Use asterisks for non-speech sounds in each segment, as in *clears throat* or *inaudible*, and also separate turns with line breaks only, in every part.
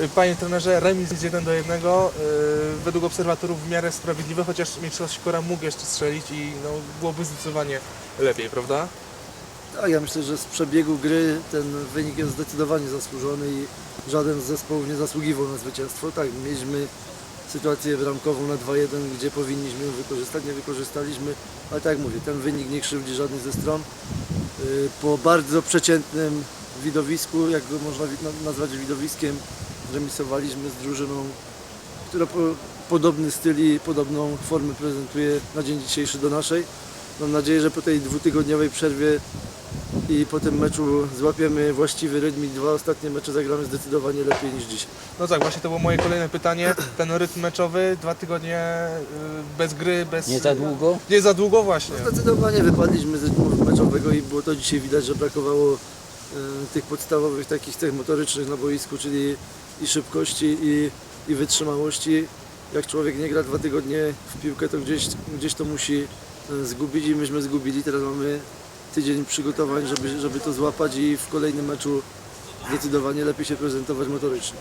Y, Panie trenerze, remis jest 1 do 1. y, Według obserwatorów w miarę sprawiedliwy, chociaż Mieczysław Sikora mógł jeszcze strzelić i no, byłoby zdecydowanie lepiej, prawda?
Tak, ja myślę, że z przebiegu gry ten wynik jest zdecydowanie zasłużony i żaden z zespołów nie zasługiwał na zwycięstwo. Tak, mieliśmy sytuację bramkową na 2-1, gdzie powinniśmy ją wykorzystać, nie wykorzystaliśmy, ale tak jak mówię, ten wynik nie krzywdzi żadnej ze stron. Yy, Po bardzo przeciętnym widowisku, jak go można nazwać widowiskiem, remisowaliśmy z drużyną, która po, podobny styl i podobną formę prezentuje na dzień dzisiejszy do naszej. Mam nadzieję, że po tej dwutygodniowej przerwie i po tym meczu złapiemy właściwy rytm i dwa ostatnie mecze zagramy zdecydowanie lepiej niż dzisiaj.
No tak, właśnie to było moje kolejne pytanie. *clears throat* Ten rytm meczowy, dwa tygodnie y, bez gry, bez...
Nie za długo?
Nie za długo właśnie.
Zdecydowanie wypadliśmy z rytmu meczowego i było to dzisiaj widać, że brakowało tych podstawowych takich cech motorycznych na boisku, czyli i szybkości i, i wytrzymałości. Jak człowiek nie gra dwa tygodnie w piłkę, to gdzieś, gdzieś to musi e, zgubić i myśmy zgubili. Teraz mamy tydzień przygotowań, żeby, żeby to złapać i w kolejnym meczu zdecydowanie lepiej się prezentować motorycznie.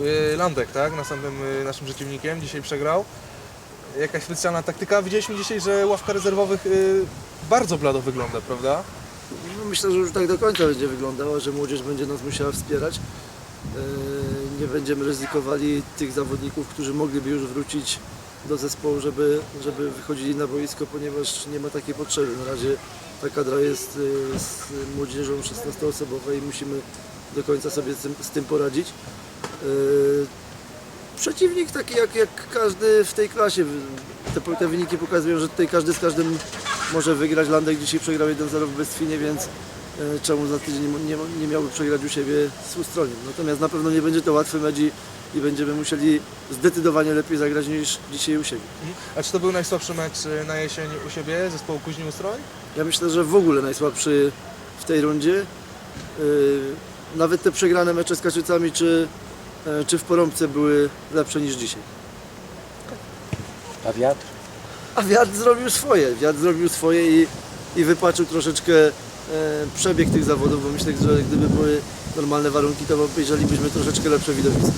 Y, Landek, tak? Następnym y, naszym przeciwnikiem dzisiaj przegrał. Jakaś specjalna taktyka. Widzieliśmy dzisiaj, że ławka rezerwowych y, bardzo blado wygląda, prawda?
No, myślę, że już tak do końca będzie wyglądała, że młodzież będzie nas musiała wspierać. E, Nie będziemy ryzykowali tych zawodników, którzy mogliby już wrócić do zespołu, żeby, żeby wychodzili na boisko, ponieważ nie ma takiej potrzeby. Na razie ta kadra jest e, z młodzieżą 16-osobowa i musimy do końca sobie z tym, z tym poradzić. E, Przeciwnik taki jak, jak każdy w tej klasie. Te, te wyniki pokazują, że tutaj każdy z każdym może wygrać. Landek dzisiaj przegrał 1-0 w Bestwinie, więc e, czemu za tydzień nie, nie, nie miałby przegrać u siebie z Ustroniem. Natomiast na pewno nie będzie to łatwy mecz i, i będziemy musieli zdecydowanie lepiej zagrać niż dzisiaj u siebie.
A czy to był najsłabszy mecz y, na jesień u siebie zespołu Kuźni Ustroń?
Ja myślę, że w ogóle najsłabszy w tej rundzie. Yy, Nawet te przegrane mecze z Kaczycami czy, e, czy w Porąbce były lepsze niż dzisiaj.
A wiatr?
A wiatr zrobił swoje. Wiatr zrobił swoje i, i wypaczył troszeczkę e, przebieg tych zawodów, bo myślę, że gdyby były normalne warunki, to obejrzelibyśmy troszeczkę lepsze widowisko.